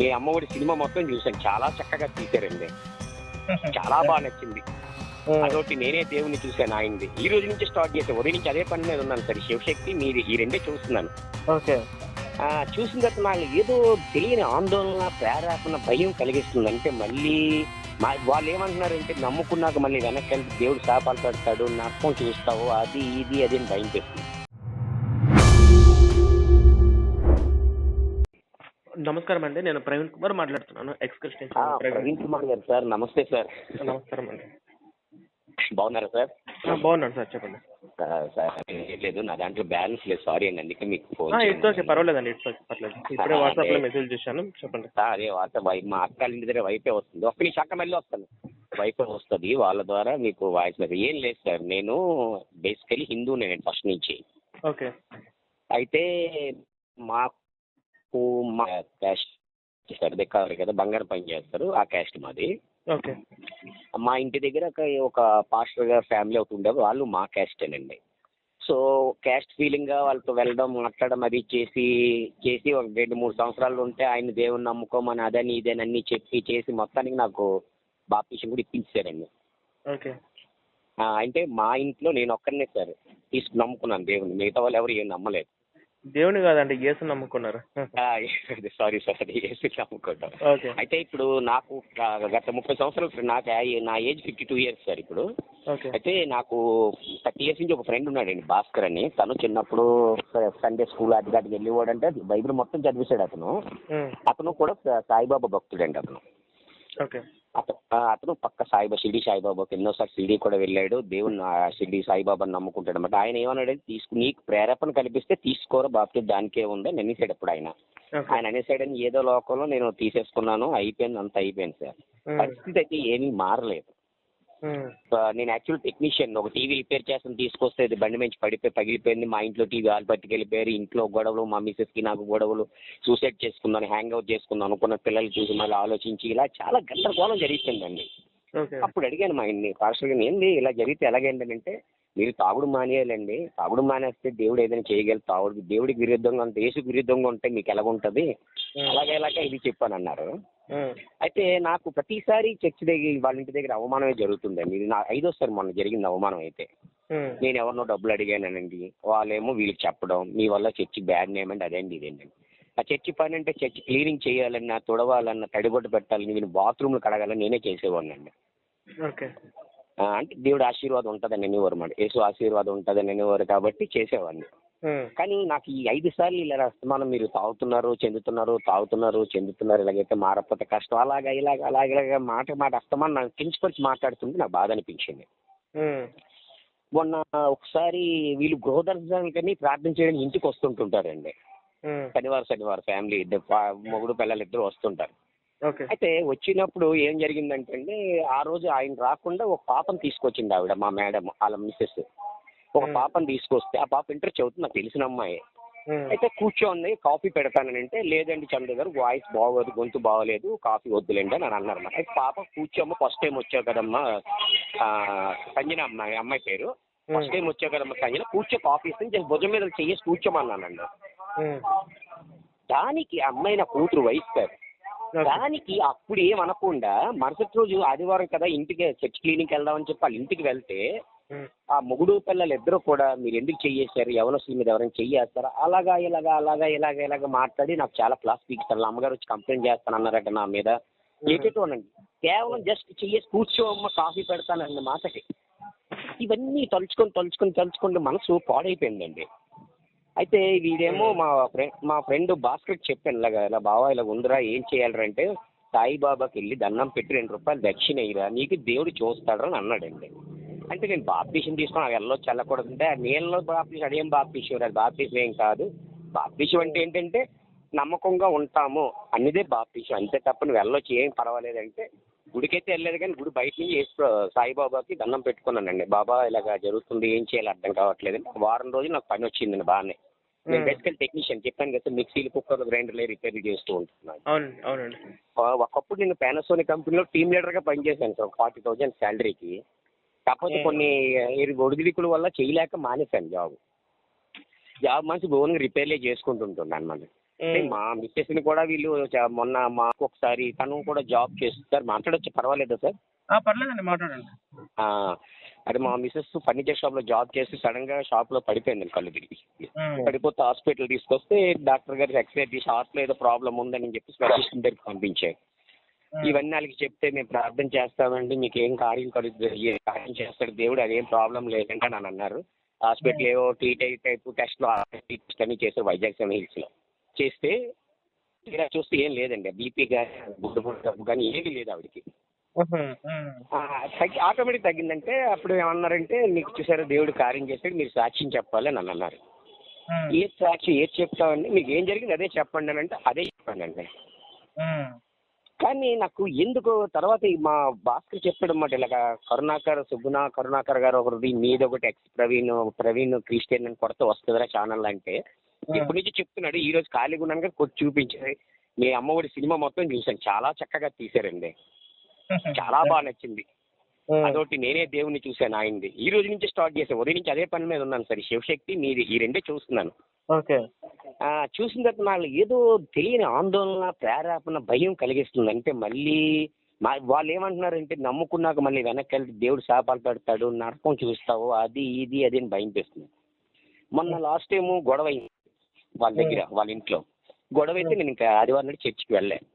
మీ Amma Vodi cinema మొత్తం చూశాను. చాలా చక్కగా తీశారండి. చాలా బాగా నచ్చింది. అదొకటి నేనే దేవుని చూశాను ఆయనది. ఈ రోజు నుంచి స్టార్ట్ చేశాను. ఉదయం నుంచి అదే పని మీద ఉన్నాను సార్. శివశక్తి మీది ఈ రెండే చూస్తున్నాను. ఓకే. చూసిన తర్వాత నాకు ఏదో తెలియని ఆందోళన ప్రేరేపణ భయం కలిగిస్తుంది. అంటే మళ్ళీ మా వాళ్ళు ఏమంటున్నారంటే నమ్ముకున్నాక మళ్ళీ వెనక్కి దేవుడు శాపాలు పెడతాడు నరకం చూస్తావు అది ఇది అది అని భయం పెడుతుంది. నమస్కారం అండి. నేను ప్రవీణ్ కుమార్ మాట్లాడుతున్నాను. ఎక్స్ క్రిస్టియన్ ఆ, ప్రవీణ్ కుమార్ గారు సార్. నమస్తే సార్. నమస్కారం అండి. బాగున్నారా సార్? బాగున్నాను సార్. చెప్పండి. సార్ లేదు. నా దాంట్లో బ్యాలెన్స్ లేదు. సారీ అండి. అందుకే మీకు ఫోన్ ఇట్స్ ఓకే. పర్వాలేదండి. It's okay. పర్లేదు ఇప్పుడే వాట్సాప్లో మెసేజ్ చేశాను. చెప్పండి. సార్ అదే వాట్సాప్ మా అక్క ఇంటి దగ్గర వైఫై వస్తుంది. ఒక్క నిమిషం అక్క మళ్ళీ వస్తాను. వైఫై వస్తుంది. వాళ్ళ ద్వారా మీకు వాయిస్ మెసేజ్. ఏం లేదు సార్. నేను బేసికలీ హిందూ నేను ఫస్ట్ నుంచి. ఓకే. అయితే మాకు మా క్యాస్ట్ సార్ దగ్గర కదా బంగారు పని చేస్తారు ఆ క్యాస్ట్ మాది. ఓకే. మా ఇంటి దగ్గర ఒక పాస్టర్ గారు ఫ్యామిలీ ఒకటి ఉండేది. వాళ్ళు మా క్యాస్టేనండి సో క్యాస్ట్ ఫీలింగ్గా వాళ్ళతో వెళ్ళడం మాట్లాడడం అది చేసి చేసి ఒక రెండు మూడు సంవత్సరాలు ఉంటే ఆయన దేవుని నమ్ముకోమని అదని ఇదని అన్ని చెప్పి చేసి మొత్తానికి నాకు బాప్టిషన్ కూడా ఇప్పించారండి. ఓకే. అంటే మా ఇంట్లో నేను ఒక్కరినే సార్ తీసుకు నమ్ముకున్నాను దేవుని మిగతా వాళ్ళు ఎవరు ఏం నమ్మలేదు. దేవుని కాదండి యేసు నమ్ముకున్నారు. సారీ సార్ ఏసీ నమ్ముకుంటాం ఓకే. అయితే ఇప్పుడు నాకు గత ముప్పై సంవత్సరాలు నాకు నా age fifty two years sir ఇప్పుడు. అయితే నాకు థర్టీ ఇయర్స్ నుంచి ఒక ఫ్రెండ్ ఉన్నాడండి భాస్కర్ అని. తను చిన్నప్పుడు సండే స్కూల్ అది దాటికి వెళ్ళేవాడంటే బైబిల్ మొత్తం చదివేశాడు అతను. అతను కూడా సాయిబాబా భక్తుడండి అతను. ఓకే. అతను పక్క సాయిబా షిరిడి సాయిబాబాకి ఎన్నోసార్లు షిరిడి కూడా వెళ్ళాడు. దేవుని ఆ షిరిడి సాయిబాబాని నమ్ముకుంటాడు అనమాట ఆయన ఏమన్నాడంటే తీసుకు నీకు ప్రేరేపణ కల్పిస్తే తీసుకోరా బాప్తి దానికే ఉందని అనేసాడు అప్పుడు ఆయన. ఆయన అనేసాడని ఏదో లోకంలో నేను తీసేసుకున్నాను అయిపోయింది అంత అయిపోయింది సార్. పరిస్థితి అయితే ఏమీ మారలేదు. నేను యాక్చువల్ టెక్నీషియన్ ఒక టీవీ రిపేర్ చేస్తాను తీసుకొస్తే బండి నుంచి పడిపోయి పగిలిపోయింది. మా ఇంట్లో టీవీ ఆలు పట్టుకెళ్ళిపోయారు. ఇంట్లో గొడవలు మా మిస్సెస్కి నాకు గొడవలు సూసైడ్ చేసుకున్నాను హ్యాంగ్ అవుట్ చేసుకున్నాను అనుకున్న పిల్లలు చూసి మళ్ళీ ఆలోచించి ఇలా చాలా గందరగోళం జరుగుతుందండి అప్పుడు అడిగాను మా ఆయన్ని పాస్టర్ గారిని ఏంది ఇలా జరిగితే ఎలాగేంటంటే మీరు తాగుడు మానేయాలండి. తాగుడు మానేస్తే దేవుడు ఏదైనా చేయగలరు. తాగుడు దేవుడికి విరుద్ధంగా ఉంటే యేసుకు విరుద్ధంగా ఉంటే మీకు ఎలాగుంటుంది? ఉమ్, అలాగే ఇలాగే ఇది చెప్పాను అన్నారు అయితే నాకు ప్రతిసారి చర్చ్ దగ్గర వాళ్ళ ఇంటి దగ్గర అవమానమే జరుగుతుందండి ఇది నా ఐదోసారి మొన్న జరిగింది అవమానం అయితే. నేను ఎవరినో డబ్బులు అడిగానండి వాళ్ళేమో వీళ్ళకి చెప్పడం మీ వల్ల చర్చి బ్యాడ్ నేమ్ అండి అదేంటి ఇదేంటి ఆ చర్చి పని అంటే చర్చి క్లీనింగ్ చేయాలన్నా తుడవాలన్నా తడిగొట్టు పెట్టాలని నేను బాత్రూమ్లు కడగాలని నేనే చేసేవాడినండి. ఓకే. ఆ, అంటే దేవుడు ఆశీర్వాదం ఉంటుందని అనేవారు మాట. యేసు ఆశీర్వాదం ఉంటుందని అనేవారు కాబట్టి చేసేవాడిని. కానీ నాకు ఈ ఐదు సార్లు ఇలా అస్తమానం మీరు తాగుతున్నారు చెందుతున్నారు తాగుతున్నారు చెందుతున్నారు ఇలాగైతే మారకపోతే కష్టం. అలాగా ఇలాగ అలాగ ఇలాగ మాట మాట అస్తమానం నాకు కించపరిచి మాట్లాడుతుంటే నాకు బాధ అనిపించింది. మొన్న ఒకసారి వీళ్ళు గృహదర్శనానికని ప్రార్థన చేయడానికి ఇంటికి వస్తుంటుంటారండి. శనివారం శనివారం ఫ్యామిలీ ఇద్దరు మొగుడు పిల్లలు ఇద్దరు వస్తుంటారు. అయితే వచ్చినప్పుడు ఏం జరిగిందంటే ఆ రోజు ఆయన రాకుండా ఒక పాపను తీసుకొచ్చింది ఆవిడ మా మేడం వాళ్ళ మిస్సెస్. ఒక. పాపను తీసుకొస్తే ఆ పాప ఇంటర్ చదువుతుంది నాకు తెలిసిన అమ్మాయి. అయితే కూర్చోండి కాఫీ పెడతానని అంటే లేదండి చంద్ర గారు వాయిస్ బాగోదు గొంతు బాగోలేదు కాఫీ వద్దులేండి అని అన్నారు అన్నమాట. అయితే పాప కూర్చోమ్మ ఫస్ట్ టైం వచ్చావు కదమ్మా సంజన అమ్మాయి అమ్మాయి పేరు. ఫస్ట్ టైం వచ్చావు కదమ్మా సంజన కూర్చో కాఫీ ఇస్తే జస్ట్ భుజం మీద చెయ్యేసి కూర్చోమన్నానండి. దానికి అమ్మాయి నా కూతురు వయసు సార్. దానికి అప్పుడు ఏం అనకుండా మరుసటి రోజు ఆదివారం కదా ఇంటికి చర్చ్ క్లీనింగ్ వెళ్దామని చెప్పి వాళ్ళ ఇంటికి వెళ్తే ఆ మొగుడు పిల్లలు ఇద్దరు కూడా మీరు ఎందుకు చెయ్యేశారు? ఎవరొస్తుంది మీద ఎవరైనా చెయ్యేస్తారా? అలాగా ఇలాగా అలాగా ఇలాగా ఇలాగా మాట్లాడి నాకు చాలా క్లాస్ పీకుతారు అమ్మగారు వచ్చి కంప్లైంట్ చేస్తానన్నారట నా మీద. ఏటోనండి కేవలం జస్ట్ చెయ్యేసి కూర్చోమ్మ కాఫీ పెడతానన్న మాటకి. ఇవన్నీ తలుచుకొని తలుచుకొని తలుచుకొని మనసు పాడైపోయిందండి. అయితే వీడేమో మా ఫ్రెండ్ మా ఫ్రెండ్ భాస్కర్ చెప్పాను ఇలాగా ఇలా బావా ఇలా ఉందిరా ఏం చేయాలరా అంటే సాయిబాబాకి వెళ్ళి దండం పెట్టి రెండు రూపాయలు దక్షిణ ఇరా నీకు దేవుడు చూస్తాడు అని అన్నాడండి. అంటే నేను బాప్తీసం తీసుకుని అవి వెళ్ళొచ్చు వెళ్ళకూడదంటే ఆ నీళ్ళలో బాప్తీసం అదేం బాప్తీసం అది బాప్తీసం ఏం కాదు. బాప్తీసం అంటే ఏంటంటే నమ్మకంగా ఉంటాము అన్నదే బాప్తీసం. అంతే తప్ప నువ్వు వెళ్ళొచ్చు ఏం పర్వాలేదంటే గుడికైతే వెళ్ళలేదు కానీ గుడి బయట నుంచి సాయిబాబాకి దండం పెట్టుకున్నానండి. బాబా ఇలాగ జరుగుతుంది ఏం చేయాలి అర్థం కావట్లేదు వారం రోజులు నాకు పని వచ్చిందండి బాగానే. నేను బేసికల్ టెక్నీషియన్ చెప్పాను కదా మిక్సీలు కుక్కర్లు గ్రైండర్లు రిపేర్ చేస్తూ ఉంటున్నాను. అవునండి ఒకప్పుడు నేను పానాసోనిక్ కంపెనీలో టీమ్ లీడర్గా పనిచేశాను సార్ ఫార్టీ థౌజండ్ శాలరీకి. కాకపోతే. కొన్ని ఈ ఒడిదుడుకుల వల్ల చేయలేక మానేశాను జాబ్. జాబ్ మనిషి ఓన్గా రిపేర్లే చేసుకుంటుంటున్నాను అనమాట మా మిస్సెస్ని కూడా వీళ్ళు మొన్న మాకు ఒకసారి తను కూడా జాబ్ చేస్తారు. మాట్లాడొచ్చు? పర్వాలేదా సార్? పర్లేదండి మాట్లాడండి. అదే మా మిస్సెస్ ఫర్నిచర్ షాప్లో జాబ్ చేసి సడన్గా షాప్లో పడిపోయింది కళ్ళు తిరిగి. పడిపోతే హాస్పిటల్ తీసుకొస్తే డాక్టర్ గారు ఎక్స్రే తీసి హార్ట్లో ఏదో ప్రాబ్లం ఉందని చెప్పి స్పెషలిస్ట్ దగ్గరికి పంపించారు. ఇవన్నీ వాళ్ళకి చెప్తే మేము ప్రార్థన చేస్తామండి మీకు ఏం కార్యం కలుగుతుంది కార్యం చేస్తాడు దేవుడు అదేం ప్రాబ్లం లేదంటే అని అన్నారు. హాస్పిటల్ ఏవో టీ టైప్ టెస్ట్లు టెస్ట్ అన్ని చేశారు వైజాగ్ సెవెన్ హిల్స్లో చేస్తే తీరా చూస్తే ఏం లేదండి బీపీ కానీ గుడ్డు జబ్బు కానీ ఏమీ లేదు ఆవిడకి. తగ్గి ఆటోమేటిక్ తగ్గిందంటే అప్పుడు ఏమన్నారంటే మీకు చూసారు దేవుడు కార్యం చేస్తాడు మీరు సాక్ష్యం చెప్పాలి అని అని అన్నారు. ఏ సాక్షి ఏది చెప్తామండి మీకు ఏం జరిగింది అదే చెప్పండి అని అంటే అదే చెప్పండి అండి. కానీ నాకు ఎందుకు తర్వాత మా భాస్కర్ చెప్పాడు అన్నమాట ఇలాగా కరుణాకర్ సుగుణ కరుణాకర్ గారు ఒకరిది మీద ఒకటి ఎక్స్ ప్రవీణ్ ప్రవీణ్ క్రిస్టియన్ అని కొడత వస్తుందిరా ఛానల్ అంటే. ఇప్పటి నుంచి చెప్తున్నాడు ఈ రోజు ఖాళీగా ఉన్నాను కొద్ది చూపించారు. మీ అమ్మఒడి సినిమా మొత్తం చూశాను చాలా చక్కగా తీశారండి. చాలా బాగా నచ్చింది. అదొకటి నేనే దేవుణ్ణి చూశాను ఆయనది. ఈ రోజు నుంచి స్టార్ట్ చేశాను. ఉదయం నుంచి అదే పని మీద ఉన్నాను సార్. శివశక్తి మీది ఈ రెండే చూస్తున్నాను. ఓకే. చూసిన తర్వాత నాకు ఏదో తెలియని ఆందోళన ప్రేరేపణ భయం కలిగిస్తుంది. అంటే మళ్ళీ మా వాళ్ళు ఏమంటున్నారంటే నమ్ముకున్నాక మళ్ళీ వెనక్కి వెళ్తే దేవుడు శాపాలు పెడతాడు నరకం చూస్తావు అది ఇది అది అని భయం చేస్తుంది మొన్న లాస్ట్ టైం గొడవ అయింది వాళ్ళ దగ్గర వాళ్ళ ఇంట్లో. గొడవ అయితే నేను ఇంకా ఆదివారం నాడు చర్చికి వెళ్ళాను.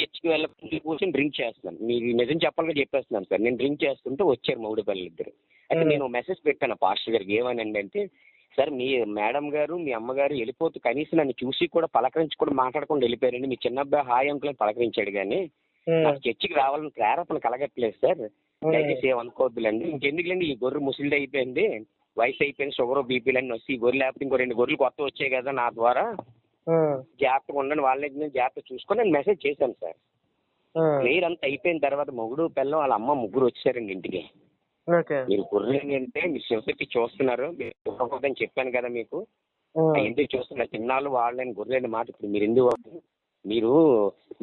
చర్చికి వెళ్ళకుండా కూర్చొని డ్రింక్ చేస్తున్నాను. మీరు నిజం చెప్పాలని చెప్పేస్తున్నాను సార్. నేను డ్రింక్ చేస్తుంటే వచ్చారు మౌడి పిల్లలు ఇద్దరు. అయితే. నేను మెసేజ్ పెట్టాను పాస్టర్ గారికి. ఏమనండి అంటే సార్ మీ మేడం గారు మీ అమ్మగారు వెళ్ళిపోతూ కనీసం నన్ను చూసి కూడా పలకరించి కూడా మాట్లాడకుండా వెళ్ళిపోయారండి. మీ చిన్న అబ్బాయి హాయ్ అంకుల్ పలకరించాడు కానీ. నాకు చర్చికి రావాలని ప్రేరేపణ కలగట్లేదు సార్. దయచేసి ఏమనుకోవద్దులేండి ఇంకెందుకులేండి? ఈ గొర్రె ముసిలిది అయిపోయింది. వయసు అయిపోయింది. షుగర్ బీపీలన్నీ వస్తే ఈ గొర్రెలు లేకపోతే ఇంకో రెండు గొర్రెలు కొత్త వచ్చాయి కదా నా ద్వారా. జాగ్రత్తగా ఉండండి వాళ్ళని నేను జాగ్రత్త చూసుకొని నేను మెసేజ్ చేశాను సార్. ప్రేయర్ అంతా అయిపోయిన తర్వాత మొగుడు పిల్లం వాళ్ళ అమ్మ ముగ్గురు వచ్చారండి ఇంటికి. మీరు గొర్రెలు అంటే మీ శివశక్తి చూస్తున్నారు మీరు చెప్పాను కదా మీకు. ఎందుకు చూస్తున్నారు? చిన్నాళ్ళు వాళ్ళని గొర్రెని మాట ఇప్పుడు మీరు ఎందుకు మీరు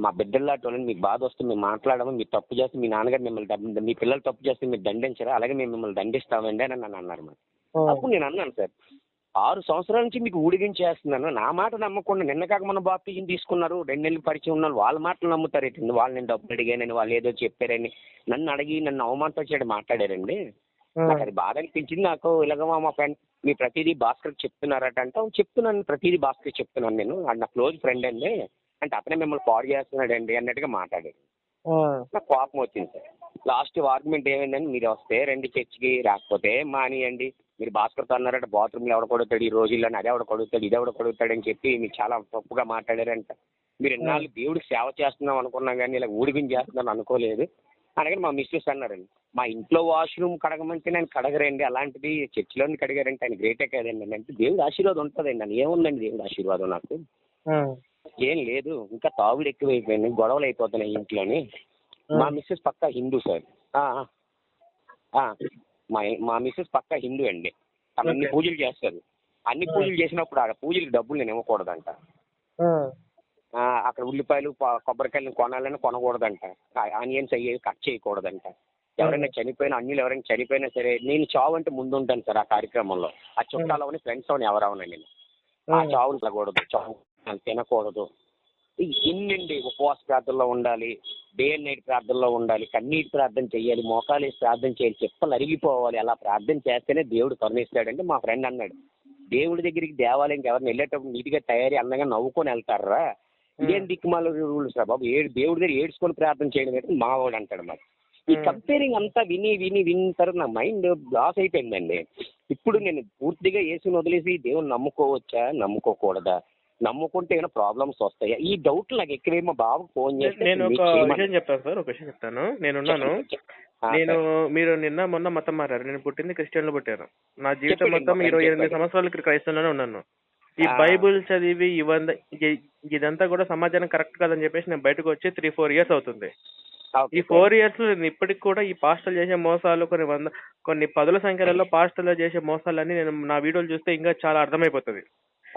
మా బిడ్డల్లాంటి వాళ్ళని మీకు బాధ వస్తుంది మేము మాట్లాడము మీరు తప్పు చేస్తే మీ నాన్నగారు మిమ్మల్ని మీ పిల్లలు తప్పు చేస్తే మీరు దండించరా? అలాగే మేము మిమ్మల్ని దండిస్తామండి అని నన్ను అన్నారు మరి. అప్పుడు నేను అన్నాను సార్ ఆరు సంవత్సరాల నుంచి మీకు ఊడిగించేస్తున్నాను. నా మాట నమ్మకుండా నిన్న కాక మన బాప్తిజం తీసుకున్నారు. రెండు నెలలు పరిచయం ఉన్నారు వాళ్ళ మాటలు నమ్ముతారు. ఏంటండి వాళ్ళు నేను డబ్బులు అడిగానని వాళ్ళు ఏదో చెప్పారని నన్ను అడిగి నన్ను అవమానపరిచాడు మాట్లాడారండి. నాకు అది బాధ అనిపించింది. నాకు ఇలాగ మా- ఫ్రెండ్ మీ ప్రతిదీ భాస్కర్ చెప్తున్నారట అంటే చెప్తున్నాను. ప్రతిదీ భాస్కర్ చెప్తున్నాను నేను. అది నా క్లోజ్ ఫ్రెండ్ అండి. అంటే అతనే మిమ్మల్ని పాడు చేస్తున్నాడండి అన్నట్టుగా మాట్లాడాడు. నాకు కోపం వచ్చింది సార్. లాస్ట్ ఆర్గ్యుమెంట్ ఏమైందండి మీరు వస్తే రండి చర్చికి రాకపోతే మానియండి. మీరు భాస్కర్తో అన్నారట బాత్రూమ్లో ఎవడ కొడుతాడు ఈ రోజుల్లో అదే ఎవడ కొడుతాడు ఇది ఎవడ కొడుతాడు అని చెప్పి మీరు చాలా తప్పుగా మాట్లాడారంట. మీరు ఎన్నాళ్ళు దేవుడికి సేవ చేస్తున్నాం అనుకున్నాం కానీ ఇలా ఊడిపించి చేస్తున్నాం అనుకోలేదు. అనగానే మా మిస్సెస్ అన్నారండి మా ఇంట్లో వాష్రూమ్ కడగమంటే నేను కడగరండి అలాంటిది చర్చిలోని కడిగారంటే ఆయన గ్రేటే కదండి అంటే దేవుడి ఆశీర్వాదం ఉంటుందండి అని ఏముందండి దేవుడి ఆశీర్వాదం నాకు. ఏం లేదు ఇంకా తాగుడు ఎక్కువైపోయింది గొడవలు అయిపోతున్నాయి ఇంట్లోని. మా మిస్సెస్ పక్కా హిందూ సార్. మా మా మిస్సెస్ పక్కా హిందూ అండి. తను అన్ని. పూజలు చేస్తారు. అన్ని పూజలు చేసినప్పుడు ఆ పూజలకు డబ్బులు నేను ఇవ్వకూడదంట. అక్కడ ఉల్లిపాయలు కొబ్బరికాయలు కొనాలని కొనకూడదంట. ఆనియన్స్ అయ్యేవి కట్ చేయకూడదంట. ఎవరైనా చనిపోయినా అన్యులు ఎవరైనా చనిపోయినా సరే నేను చావు అంటే ముందు ఉంటాను సార్ ఆ కార్యక్రమంలో. ఆ చుట్టాలు అవని ఫ్రెండ్స్ అవని ఎవరవనండి నేను. ఆ. చావులు తినకూడదు చావు తినకూడదు. ఇన్నండి ఉపవాస ప్రార్థనలో ఉండాలి డే అండ్ నైట్ ప్రార్థనలో ఉండాలి కన్నీటి ప్రార్థన చేయాలి మోకాలు వేసి ప్రార్థన చేయాలి చెప్పలు అరిగిపోవాలి అలా ప్రార్థన చేస్తేనే దేవుడు కరుణిస్తాడంటే మా ఫ్రెండ్ అన్నాడు. దేవుడి దగ్గరికి దేవాలయంకి ఎవరిని వెళ్ళేటప్పుడు నీట్గా తయారీ అందంగా నవ్వుకొని వెళ్తారా? ఇదేం దిక్కుమాల రూల్స్ రా బాబు? ఏడు దేవుడి దగ్గర ఏడ్చుకొని ప్రార్థన చేయడం అయితే మా వాడు అంటాడు మరి ఈ. కంపేరింగ్ అంతా విని విని విన్న తర్వాత నా మైండ్ లాస్ అయిపోయిందండి. ఇప్పుడు నేను పూర్తిగా యేసుని వదిలేసి దేవుని నమ్ముకోవచ్చా? నమ్ముకోకూడదా? నమ్ముకుంటే ఏమైనా ప్రాబ్లమ్స్ వస్తాయా? ఈ డౌట్ నాకు ఎక్కువే. మా బాబుకు ఫోన్ చేస్తే నేను ఒక విషయం చెప్తాను సార్ ఒక విషయం చెప్తాను. నేనున్నాను. నేను. మీరు నిన్న మొన్న మతం మారారు. నేను పుట్టింది క్రిస్టియన్లో పుట్టాను నా జీవితం మొత్తం ఇరవై ఎనిమిది. సంవత్సరాలు క్రైస్తవంలోనే ఉన్నాను. ఈ. బైబుల్ చదివి ఇవంతా ఇదంతా కూడా సమాజానికి కరెక్ట్ కాదని చెప్పేసి నేను బయటకు వచ్చి త్రీ ఫోర్ ఇయర్స్ అవుతుంది. ఈ. ఫోర్ ఇయర్స్లో నేను ఇప్పటికి కూడా ఈ పాస్టర్లు చేసే మోసాలు కొన్ని వంద కొన్ని పదుల సంఖ్యలలో పాస్టర్లు చేసే మోసాలన్నీ నేను నా వీడియోలు చూస్తే ఇంకా చాలా అర్థమైపోతుంది.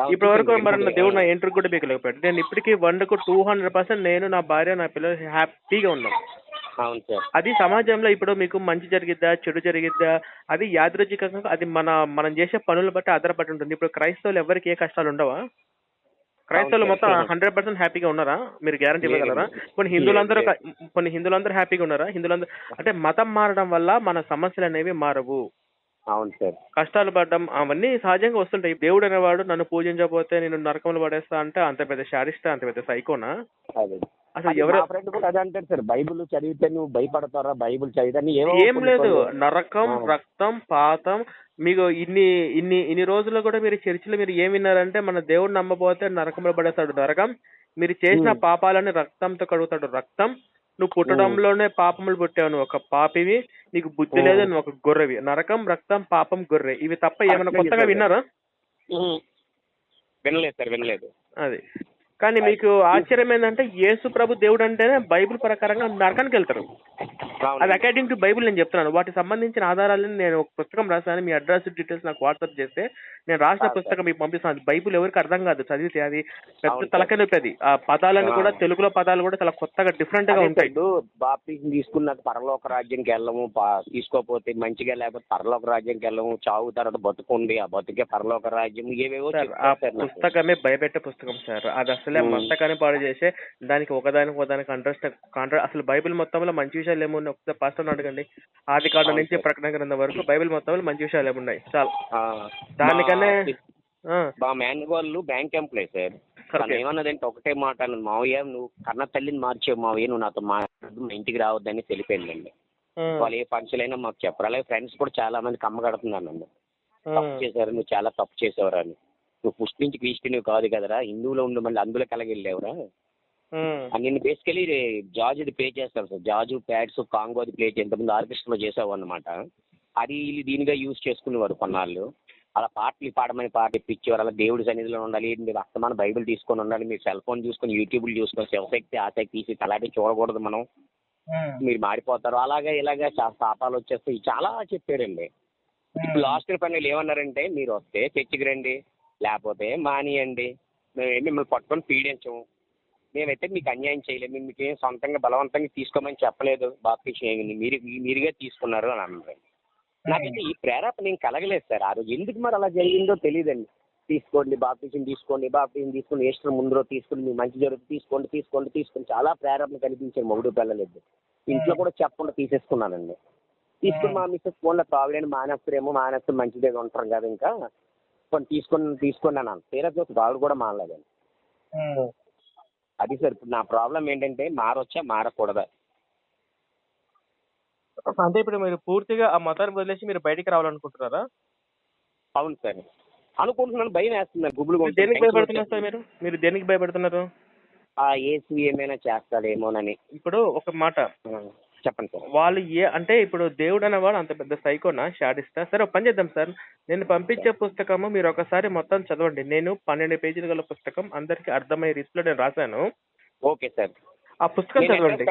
ఇప్పటి వరకు మరి. దేవుడు నా ఎంట్రీ కూడా బీకలేకపోయాడు నేను ఇప్పటికీ వందకు టూ హండ్రెడ్ పర్సెంట్ నేను నా భార్య నా పిల్లలు హ్యాపీగా ఉన్నాం. అవును సార్. అది సమాజంలో ఇప్పుడు మీకు మంచి జరిగిద్దా చెడు జరిగిద్దా? అది యాదృచ్ఛికంగా అది మన మనం చేసే పనులు బట్టి ఆధారపడి ఉంటుంది. ఇప్పుడు క్రైస్తవులు ఎవరికి ఏ కష్టాలు ఉండవా? క్రైస్తవులు మొత్తం. హండ్రెడ్ పర్సెంట్ హ్యాపీగా ఉన్నారా? మీరు గ్యారంటీ. ఇవ్వగలరా? కొన్ని హిందువులందరూ కొన్ని హిందువులందరూ హ్యాపీగా ఉన్నారా? హిందువులందరూ అంటే మతం మారడం వల్ల మన సమస్యలు అనేవి మారవు. అవును సార్. కష్టాలు పడడం అవన్నీ సహజంగా వస్తుంటాయి. దేవుడు అనేవాడు నన్ను పూజించకపోతే నేను నరకంలో పడేస్తా అంటే అంత పెద్ద శాడిస్టా అంత పెద్ద సైకోనా? అదే. అసలు ఎవరు ఫ్రెండ్ కూడా అదే అంటాడు సార్. బైబిల్ చదివితే నువ్వు భయపడతారా బైబిల్ చదివితే ఏం లేదు. నరకం. రక్తం పాతం మీకు ఇన్ని ఇన్ని ఇన్ని రోజులు కూడా మీరు చర్చిలో మీరు ఏం విన్నారంటే మన దేవుడు నమ్మబోతే నరకంలో పడేస్తాడు నరకం. మీరు చేసిన. పాపాలని రక్తంతో కడుగుతాడు రక్తం. నువ్వు పుట్టడంలోనే పాపములు పుట్టావు నువ్వు ఒక పాపివి నీకు బుద్ధి. లేదు నువ్వు ఒక గొర్రెవి నరకం రక్తం పాపం గొర్రె ఇవి తప్ప ఏమైనా కొత్తగా. విన్నారా. వినలేదు సార్ వినలేదు అది కానీ మీకు ఆశ్చర్యం ఏంటంటే యేసు ప్రభు దేవుడు అంటేనే బైబిల్ ప్రకారంగా నరకానికి వెళ్తారు. అది అకార్డింగ్ టు బైబిల్ నేను చెప్తున్నాను. వాటికి సంబంధించిన ఆధారాలను నేను ఒక పుస్తకం రాశాను. మీ అడ్రస్ డీటెయిల్స్ నాకు వాట్సాప్ చేస్తే నేను రాసిన పుస్తకం మీకు పంపిస్తాను. అది బైబిల్ ఎవరికి అర్థం కాదు. చదివితే అది పెద్ద అవును, తలకాయ నొప్పి అది ఆ పదాలను. కూడా తెలుగులో పదాలు కూడా చాలా కొత్తగా డిఫరెంట్గా ఉంటాయి. బాప్తిజం తీసుకున్నాక పరలోక రాజ్యంకి వెళ్ళము తీసుకోకపోతే మంచిగా లేకపోతే పరలోక రాజ్యంకి వెళ్ళము చావు తర్వాత బతుకుంది ఆ బతుకే పరలోక రాజ్యం ఏవేవో ఆ. పుస్తకమే భయపెట్టే పుస్తకం సార్. అది అసలే ఉమ్. మస్తకాన్ని పాడు చేసే దానికి ఒకదానికి ఒకదానికి అంట్రెస్ట్ కాంట్రా అసలు బైబిల్ మొత్తంలో మంచి విషయాలు ఏమున్నాయి? ఒకసారి పాస్టర్ అడగండి. ఆది కాండం నుంచి. ప్రకటన గ్రంథం వరకు బైబిల్ మొత్తంలో మంచి విషయాలు ఏమున్నాయి చాలు. దానికనే మా- ఆ, మా మేన్ వాళ్ళు బ్యాంక్ ఎంప్లాయ్ సార్. తను. ఏమన్నదంటే ఒకటే మాట అన్నది మావయ్య నువ్వు కన్న తల్లిని మార్చావు మావయ్య నువ్వు నాతో మా ఇంటికి రావద్దని తెలిపోయిందండి ఆ, వాళ్ళు ఏ అయినా మాకు చెప్పరు. అలాగే ఫ్రెండ్స్ కూడా చాలా మంది కమ్మ కడుతున్నానండి. తప్పు చేశారు నువ్వు చాలా తప్పు చేసావురా అని. నువ్వు పుష్పించి క్రిస్టియన్ కాదు కదరా హిందువులో ఉండి మళ్ళీ అందులో కలగెళ్ళావురా. అని నేను బేసికలీ జార్జ్ ప్లే చేస్తాను సార్. జార్జ్ ప్యాడ్స్ కాంగో అది ప్లే ఇంతకుముందు ఆర్కెస్ట్రాలో చేసావు అనమాట అది వీళ్ళు దీనిగా యూజ్ చేసుకునేవారు కొన్నాళ్ళు. అలా పాటలు పాడమని పాట ఇప్పించేవారు. అలా దేవుడి సన్నిధిలో ఉండాలి మీరు అస్తమాన బైబిల్ తీసుకొని ఉండాలి మీరు సెల్ ఫోన్ చూసుకొని యూట్యూబ్లు చూసుకొని శివశక్తి ఆసక్తి తీసి అలాంటివి చూడకూడదు మనం. మీరు మాడిపోతారు అలాగే ఇలాగే పాపాలు వచ్చేస్తాయి చాలా చెప్పారండి. ఇప్పుడు లాస్ట్ పనులు ఏమన్నారంటే మీరు వస్తే చర్చికి రండి. లేకపోతే మానియండి. మేము మిమ్మల్ని పట్టుకొని పీడించము. మేమైతే మీకు అన్యాయం చేయలేము. మేము మీకు ఏం సొంతంగా బలవంతంగా తీసుకోమని చెప్పలేదు. బాప్తీసం మీరు మీరుగా తీసుకున్నారు అని అన్నారు. నాకైతే ఈ ప్రేరేపణ నేను కలగలేదు సార్. ఆ రోజు ఎందుకు మరి అలా జరిగిందో తెలియదండి. తీసుకోండి బాప్తీసం తీసుకోండి బాప్తీసం తీసుకుని ఏస్టర్ ముందు రోజు తీసుకుని మీ మంచి జరుగుతుంది. తీసుకోండి తీసుకోండి తీసుకొని చాలా ప్రేరేపణ కనిపించారు మొగుడు పిల్లలేదు ఇంట్లో కూడా చెప్పకుండా తీసేసుకున్నానండి. తీసుకుని మా మిస్సెస్ ఫోన్లో ప్రావిడెంట్ మానేస్తారేమో మానేస్తే మంచిదే ఉంటారు కదా ఇంకా. కొన్ని తీసుకొని తీసుకోండి అన్నాను తీరా చూస్తే ఆవిడ కూడా మానలేదండి. అది సార్ ఇప్పుడు నా ప్రాబ్లం ఏంటంటే మారొచ్చా మారకూడదా? అంటే ఇప్పుడు మీరు పూర్తిగా ఆ మతాన్ని వదిలేసి మీరు బయటికి రావాలనుకుంటున్నారా? అవును సార్. అనుకుంటున్నాను భయం వేస్తుంది. గుబులు దేనికి భయపడుతున్నారు సార్ మీరు? మీరు దేనికి భయపడుతున్నారు? ఆ ఏసు ఏమైనా చేస్తాడేమోనని ఇప్పుడు ఒక మాట. చెప్పండి సార్. వాళ్ళు ఏ అంటే ఇప్పుడు దేవుడు అనేవాడు అంత పెద్ద సైకోనా షాడిస్తా సరే ఒక పని చేద్దాం సార్. నేను పంపించే పుస్తకము మీరు ఒకసారి మొత్తం చదవండి. నేను పన్నెండు పేజీలు గల పుస్తకం అందరికి అర్థమయ్యే రీతిలో నేను రాశాను. Okay sir. ఆ పుస్తకం చదవండి.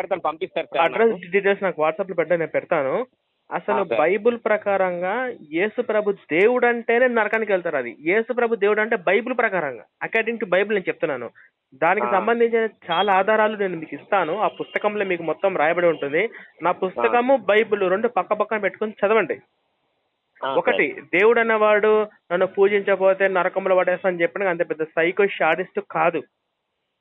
అడ్రస్. డీటెయిల్స్ నాకు వాట్సాప్లో పెట్టా నేను పెడతాను. అసలు. బైబుల్ ప్రకారంగా యేసు ప్రభు దేవుడు అంటేనే నరకానికి వెళ్తారు అది. యేసు ప్రభు దేవుడు అంటే బైబిల్ ప్రకారంగా. అకార్డింగ్ టు బైబిల్ నేను చెప్తున్నాను. దానికి. సంబంధించిన చాలా ఆధారాలు నేను మీకు ఇస్తాను. ఆ పుస్తకంలో మీకు మొత్తం రాయబడి ఉంటుంది. నా పుస్తకము బైబిల్ రెండు పక్క పక్కన పెట్టుకొని చదవండి. ఒకటి దేవుడు అన్నవాడు నన్ను పూజించకపోతే నరకంలో పడేస్తా అని చెప్పిన అంత పెద్ద సైకో షాడిస్ట్ కాదు.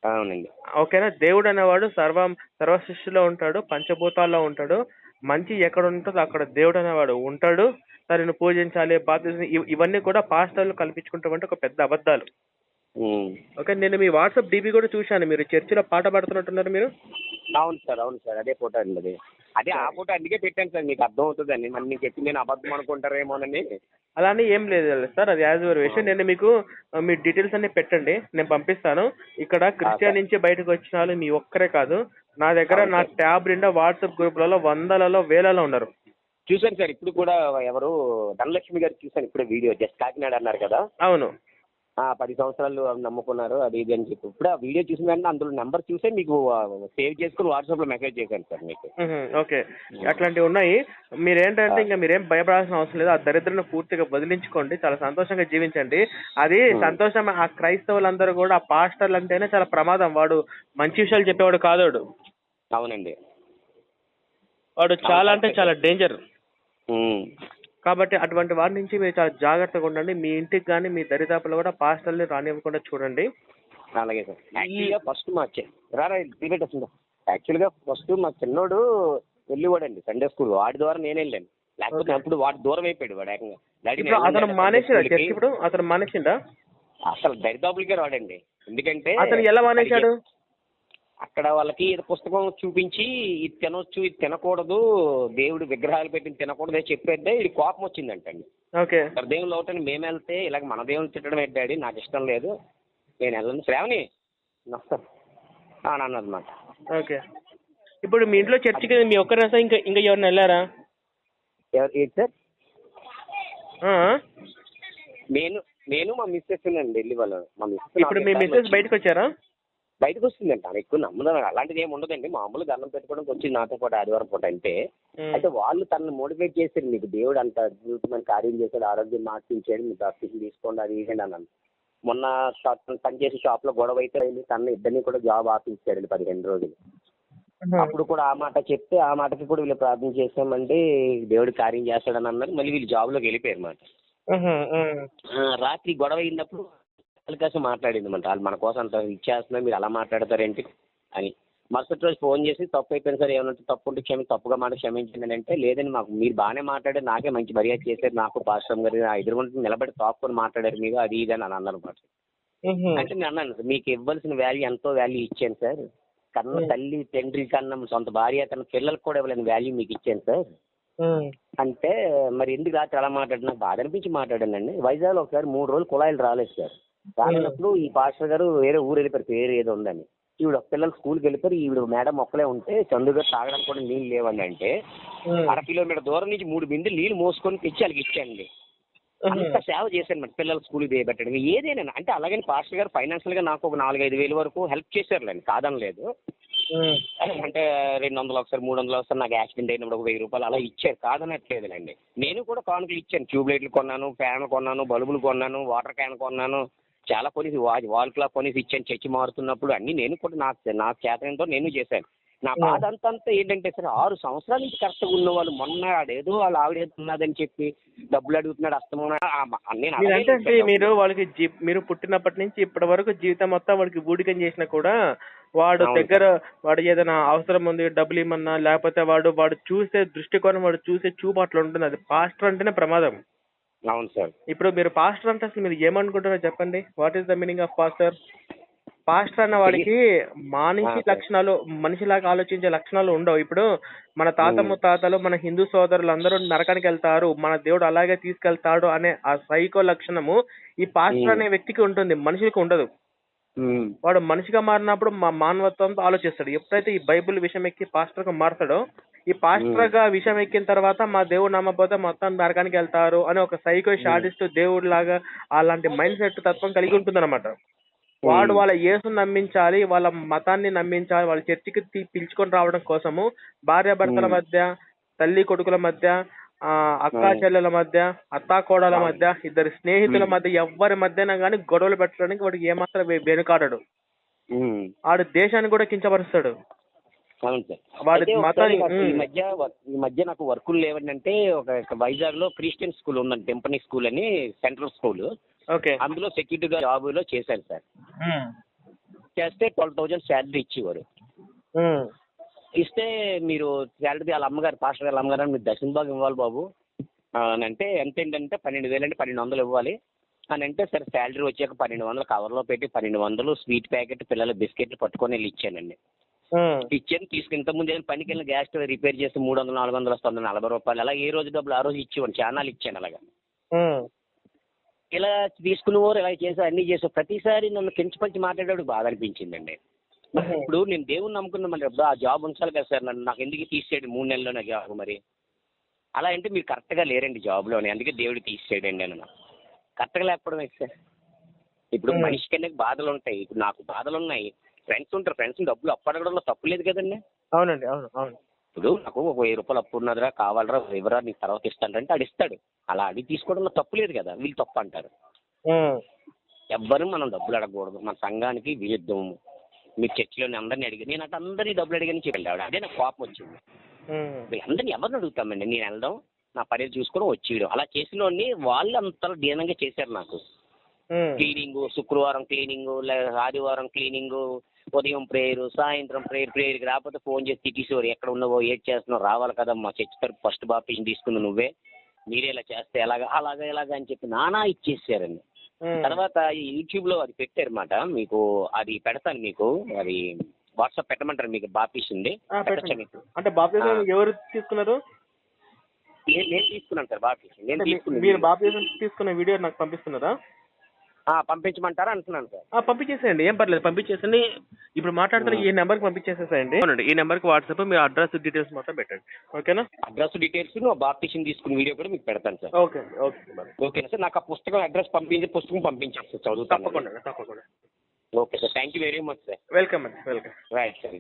అవునండి. ఓకేనా? దేవుడు అనేవాడు సర్వం సర్వ సృష్టిలో ఉంటాడు పంచభూతాల్లో ఉంటాడు. మంచి ఎక్కడ ఉంటుందో అక్కడ దేవుడు అనేవాడు ఉంటాడు. తనను పూజించాలి బాధ్యత ఇవ్- ఇవన్నీ కూడా పాస్టర్లు కల్పించుకుంటామంటే ఒక పెద్ద అబద్ధాలు. ఓకే నేను మీ వాట్సాప్ డీపీ కూడా చూశాను. మీరు చర్చిలో పాట పాడుతున్నట్టున్నారు మీరు? అవును సార్ అవును సార్. అదే ఫోటో అండి అది. అదే ఆ ఫోటో అందుకే పెట్టాను సార్ మీకు అర్థం అవుతుందండి మరి మీకు చెప్పి నేను అబద్ధం అనుకుంటారేమోనని. అలానే ఏం లేదు సార్ అది యాజ్ యువర్ విషయం నేను మీకు ఆ, మీ డీటెయిల్స్ అన్ని పెట్టండి. నేను పంపిస్తాను. ఇక్కడ క్రిస్టియన్ నుంచి బయటకు వచ్చిన వాళ్ళు మీ ఒక్కరే కాదు. నా దగ్గర నా. ట్యాబ్ నిండా వాట్సాప్ గ్రూప్లలో వందలలో వేలలో ఉన్నారు. చూశాను సార్ ఇప్పుడు కూడా ఎవరు ధనలక్ష్మి గారు చూశాను ఇప్పుడే వీడియో జస్ట్ కాకినాడ అన్నారు కదా. అవును. పది సంవత్సరాలు నమ్ముకున్నారు అది ఇది అని చెప్పి. ఇప్పుడు ఆ వీడియో చూసిన వెంటనే అందులో నెంబర్ చూసే మీకు సేవ్ చేసుకుని వాట్సాప్లో మెసేజ్ చేశాను సార్ మీకు. ఓకే. అట్లాంటివి ఉన్నాయి. మీరేంటంటే ఇంకా మీరేం భయపడాల్సిన అవసరం లేదు. ఆ దరిద్రను పూర్తిగా వదిలించుకోండి. చాలా సంతోషంగా జీవించండి. అది. సంతోషం ఆ క్రైస్తవులందరూ కూడా ఆ పాస్టర్లు అంటేనే చాలా ప్రమాదం. వాడు మంచి విషయాలు చెప్పేవాడు కాదోడు. అవునండి. వాడు చాలా అంటే చాలా డేంజర్. కాబట్టి అటువంటి వారి నుంచి మీరు చాలా జాగ్రత్తగా ఉండండి. మీ ఇంటికి కానీ మీ దరిదాపులో కూడా పాస్టర్ని రానివ్వకుండా చూడండి. అలాగే సార్. యాక్చువల్గా ఫస్ట్ మా రారా యాక్చువల్గా ఫస్ట్ మా చిన్నోడు వెళ్ళివాడండి సండే స్కూల్ వాడి ద్వారా నేను వెళ్ళాను. లేకపోతే అప్పుడు వాడు దూరం అయిపోయాడు వాడు ఏకంగా. ఇప్పుడు అతను మానేసాడా. ఇప్పుడు అతను మానేసిండా అసలు దరిదాపులకే రాడండి. ఎందుకంటే అతను ఎలా మానేశాడు? అక్కడ వాళ్ళకి ఇది పుస్తకం చూపించి ఇది తినొచ్చు ఇది తినకూడదు దేవుడు విగ్రహాలు పెట్టి తినకూడదు అని చెప్పేద్దే ఇది కోపం వచ్చిందంటండి. ఓకే. ఇద్దరు దేవుళ్ళు ఒకటని మేము వెళ్తే ఇలాగ మన దేవుళ్ళు తిట్టడం ఏంటి డాడీ నాకు ఇష్టం లేదు. నేను వెళ్ళను. శ్రావణి నమస్తే అని అన్నదన్నమాట ఓకే. ఇప్పుడు మీ ఇంట్లో చర్చికి మీ ఒక్కరేసా ఇంకా ఇంకా ఎవరిని వెళ్ళారా? ఎవరు ఏంటి సార్? నేను నేను మా మిస్సెస్ అండి వెళ్ళి వాళ్ళు మా మిస్సెస్ ఇప్పుడు మీ మిస్సెస్ బయటకు వచ్చారా. బయటకు వస్తుందంట ఆమె ఎక్కువ నమ్మదం అలాంటిది ఏమి ఉండదండి. మామూలు దండం పెట్టుకోవడానికి వచ్చింది నాతో పాటు ఆదివారం పూట అంటే. అయితే వాళ్ళు తనని మోటివేట్ చేశారు. నీకు దేవుడు అంత అద్భుతమైన కార్యం చేశాడు. ఆరోగ్యం మార్పించాడు. మీరు బాప్టిజం తీసుకోండి అది ఇదండి అన్నాను. మొన్న పనిచేసే షాప్లో గొడవ అయితే తన ఇద్దరిని కూడా జాబ్ ఆపించాడు పదిహేను రోజులు. అప్పుడు కూడా ఆ మాట చెప్తే ఆ మాటకి కూడా వీళ్ళు ప్రార్థన చేసామండి దేవుడు కార్యం చేస్తాడని అన్నారు. మళ్ళీ వీళ్ళు జాబ్లోకి వెళ్ళిపోయారు మాట. రాత్రి గొడవ అయినప్పుడు కోసం మాట్లాడింది మన వాళ్ళు మన కోసం అంత ఇచ్చేస్తున్నారు మీరు అలా మాట్లాడతారేంటి అని. మరుసటి రోజు ఫోన్ చేసి తప్పు అయిపోయింది సార్ ఏమన్నా తప్పు ఉంటే క్షమి తప్పుగా మాట క్షమించండి అని అంటే లేదని మాకు మీరు బాగానే మాట్లాడారు నాకే మంచి మర్యాద చేశారు నాకు పాస్టర్ గారు నా ఎదురుగుంటే నిలబడి తాపుకొని మాట్లాడారు మీరు అది ఇది అని అన్నారు మాట. అంటే నేను అన్నాను మీకు ఇవ్వాల్సిన వాల్యూ ఎంతో వాల్యూ ఇచ్చాను సార్. కన్న తల్లి తండ్రి కన్నా సొంత భార్య కన్నా పిల్లలకు కూడా ఇవ్వలేని వాల్యూ మీకు ఇచ్చాను సార్. అంటే మరి ఎందుకు రాత్రి అలా మాట్లాడినా బాధ అనిపించి మాట్లాడానండి. వైజాగ్లో ఒకసారి మూడు రోజులు కుళాయిలు రాలేదు సార్. రాలేనప్పుడు ఈ పాస్టర్ గారు వేరే ఊరు వెళ్ళిపోయారు పేరు ఏదో ఉందని. ఈవిడ పిల్లలు స్కూల్కి వెళ్ళిపోయారు ఈవిడ మేడం ఒక్కలే ఉంటే చందు గారు తాగడానికి కూడా నీళ్ళు లేవండి అంటే. అర కిలోమీటర్ దూరం నుంచి మూడు బిందెలు నీళ్ళు మోసుకొని తెచ్చి వాళ్ళకి ఇచ్చానండి అంత సేవ చేశాను మరి పిల్లలు స్కూల్కి దిగబెట్టడం ఏదైనా అంటే అలాగని పాస్టర్ గారు ఫైనాన్షియల్గా నాకు ఒక నాలుగైదు వేలు వరకు హెల్ప్ చేశారులేండి కాదనలేదు. అంటే రెండు వందలు ఒకసారి మూడు వందలు ఒకసారి నాకు యాక్సిడెంట్ అయినప్పుడు ఒక వెయ్యి రూపాయలు అలా ఇచ్చారు కాదనట్లేదులేండి. నేను కూడా కానుకలు ఇచ్చాను. ట్యూబ్ లైట్లు కొన్నాను ఫ్యాన్ కొన్నాను బల్బులు కొన్నాను వాటర్ క్యాన్ కొన్నాను. చాలా వా- వాల్ క్లాక్ కొనేసి ఇచ్చాను చర్చి మారుతున్నప్పుడు అన్ని నేను కూడా నాకు నాకు చేతనంతో నేను చేశాను. నా బాధ అంతా ఏంటంటే సార్ ఆరు సంవత్సరాల నుంచి కరెక్ట్గా ఉన్న వాళ్ళు మొన్న ఆడేదో వాళ్ళ ఆవిడ ఉన్నదని చెప్పి డబ్బులు అడుగుతున్నాడు అస్తమా నేను మీరు అంటే వాళ్ళకి మీరు పుట్టినప్పటి నుంచి ఇప్పటి వరకు జీవితం మొత్తం వాడికి బూడికం చేసినా కూడా వాడు. దగ్గర వాడు ఏదైనా అవసరం ఉంది డబ్బులు ఇమ్మన్నా లేకపోతే వాడు వాడు చూసే దృష్టికోణం వాడు చూసే చూపు అట్లా ఉంటుంది. అది పాస్టర్ అంటేనే ప్రమాదం. అవును సార్. ఇప్పుడు మీరు పాస్టర్ అంటే అసలు మీరు ఏమనుకుంటారో చెప్పండి. What is the meaning of pastor pastor అన్న వాడికి సరే. లక్షణాలు మనిషిలాగా ఆలోచించే లక్షణాలు ఉండవు. ఇప్పుడు మన తాత ముత్తాతలు మన హిందూ సోదరులు అందరూ నరకానికి వెళ్తారు. మన దేవుడు అలాగే తీసుకెళ్తాడు అనే ఆ సైకో లక్షణము ఈ పాస్టర్. అనే వ్యక్తికి ఉంటుంది. మనిషికి ఉండదు. వాడు మనిషిగా మారినప్పుడు మా మానవత్వంతో ఆలోచిస్తాడు. ఎప్పుడైతే ఈ బైబిల్ విషయం ఎక్కి పాస్టర్గా మారుతాడో ఈ పాస్టర్గా విషయం ఎక్కిన తర్వాత మా దేవుడు నమ్మకపోతే మొత్తం నరకానికి వెళ్తారు అని ఒక సైకో షాడిస్ట్ దేవుడు లాగా అలాంటి మైండ్ సెట్ తత్వం కలిగి ఉంటుంది వాడు వాళ్ళ యేసుని నమ్మించాలి వాళ్ళ మతాన్ని నమ్మించాలి వాళ్ళ చర్చికి పిలుచుకొని రావడం కోసము భార్య భర్తల Hmm. మధ్య తల్లి కొడుకుల మధ్య ఆ అక్క. చెల్లెల మధ్య అత్తా కోడల. మధ్య ఇద్దరు స్నేహితుల. మధ్య ఎవ్వరి మధ్యన గానీ గొడవలు పెట్టడానికి వాడికి ఏమాత్రం వెనుకాడడు. వాడు దేశాన్ని కూడా కించపరుస్తాడు అవును సార్ ఈ. మధ్య ఈ మధ్య నాకు వర్కులు లేవంటే ఒక వైజాగ్లో క్రిస్టియన్ స్కూల్ ఉందండి టెంపనీ స్కూల్ అని సెంట్రల్ స్కూల్ ఓకే అందులో సెక్యూరిటీగా జాబ్లో చేశాను సార్. చేస్తే ట్వెల్వ్ థౌజండ్ శాలరీ ఇచ్చేవారు. ఇస్తే మీరు శాలరీ వాళ్ళ అమ్మగారు పాస్టర్ గారు అమ్మగారు మీరు దర్శన భాగం ఇవ్వాలి బాబు అని అంటే ఎంత ఏంటంటే పన్నెండు వేలు అంటే పన్నెండు వందలు ఇవ్వాలి అని అంటే సరే శాలరీ వచ్చాక పన్నెండు వందలు కవర్లో పెట్టి పన్నెండు వందలు స్వీట్ ప్యాకెట్ పిల్లల బిస్కెట్లు పట్టుకొని వెళ్ళి ఇచ్చానండి. ఇచ్చాను తీసుకుని ఇంతకుముందు ఏదైనా పనికి వెళ్ళిన గ్యాస్ స్టవ్ రిపేర్ చేసి మూడు వందలు నాలుగు వందలు వస్తుంది నలభై రూపాయలు. అలా ఏ రోజు డబ్బులు ఆ రోజు ఇచ్చేవాడు చానాలు ఇచ్చాను అలాగా. ఇలా తీసుకునేవారు ఇలా చేసి అన్ని చేసి ప్రతిసారి నన్ను కించపరిచి మాట్లాడాడు బాధ అనిపించిందండి. ఇప్పుడు నేను దేవుని నమ్ముకున్నా మరి ఆ జాబ్ ఉంచాలి కదా సార్ నన్ను నాకు ఎందుకు తీసేయండి మూడు నెలల్లో నా జాబ్ మరి? అలా అంటే మీరు కరెక్ట్గా లేరండి జాబ్లోనే అందుకే దేవుడు తీసేయడండి అని కరెక్ట్గా లేకపోవడం సార్? ఇప్పుడు. మనిషికి బాధలు ఉంటాయి ఇప్పుడు నాకు బాధలు ఉన్నాయి. ఫ్రెండ్స్ ఉంటారు ఫ్రెండ్స్ డబ్బులు అప్పడగడంలో తప్పు లేదు కదండి. అవునండి అవును అవును. ఇప్పుడు నాకు ఒక వెయ్యి రూపాయలు అప్పు ఉన్నదిరా కావాలరా ఎవరా నీకు తర్వాత ఇస్తానంటే ఆడు ఇస్తాడు. అలా అడిగి తీసుకోవడంలో తప్పు లేదు కదా వీళ్ళు తప్పు అంటారు. ఎవ్వరు మనం డబ్బులు అడగకూడదు మన సంఘానికి విరుద్ధము మీ చర్చిలోని అందరిని అడిగి నేను అటు అందరినీ డబ్బులు అడిగాని చెప్పి ఆవిడ అదే నాకు కోపం వచ్చింది. అందరిని ఎవరిని అడుగుతామండి? నేను వెళ్దాం నా పని చూసుకోవడం వచ్చేయడం అలా చేసిన వాడిని వాళ్ళు అంత దీనంగా చేశారు నాకు. క్లీనింగ్ శుక్రవారం క్లీనింగ్ ఆదివారం క్లీనింగ్ ఉదయం ప్రేయర్ సాయంత్రం ప్రేయర్ ప్రేయర్కి రాకపోతే ఫోన్ చేసి తిట్టేసేవారు ఎక్కడ ఉన్నావో ఏడ్ చేస్తున్నావు రావాలి కదమ్మా చర్చ్ తరపు ఫస్ట్ బాప్టిజం తీసుకున్న నువ్వే మీరే ఇలా చేస్తే ఎలాగా? అలాగా ఎలాగా అని చెప్పి నానా ఇచ్చేసారండి. తర్వాత ఈ యూట్యూబ్లో అది పెట్టారన్నమాట మీకు అది పెడతాను మీకు అది వాట్సాప్ పెట్టమంటారు మీకు బాపిస్తుంది అంటే బాప్తిజం ఆ. ఎవరు తీసుకున్నారు? నేను నేను తీసుకున్నాను సార్ బాపిస్తుంది నేను మీ- తీసుకున్నాను మీరు బాప్తిజం తీసుకున్న వీడియో నాకు పంపిస్తున్నారా? పంపించమంటారా అంటున్నాను సార్. ఆ, పంపించేసేయండి. ఏం పర్లేదు పంపించేసండి ఇప్పుడు మాట్లాడుతున్న ఈ నెంబర్కి పంపించేసేసేయండి. అవునండి ఈ నెంబర్కి వాట్సాప్ మీ అడ్రస్ డీటెయిల్స్ మొత్తం పెట్టండి. ఓకేనా? అడ్రస్ డీటెయిల్స్ బాప్టిషన్ తీసుకున్న వీడియో కూడా మీకు పెడతాను సార్. ఓకే అండి ఓకే ఓకేనా సార్? నాకు ఆ పుస్తకం అడ్రస్ పంపించి పుస్తకం పంపించేస్తారు చదువుతాను. తప్పకుండా తప్పకుండా. Okay sir thank you very much sir. Welcome అండి వెల్కమ్. Right sir.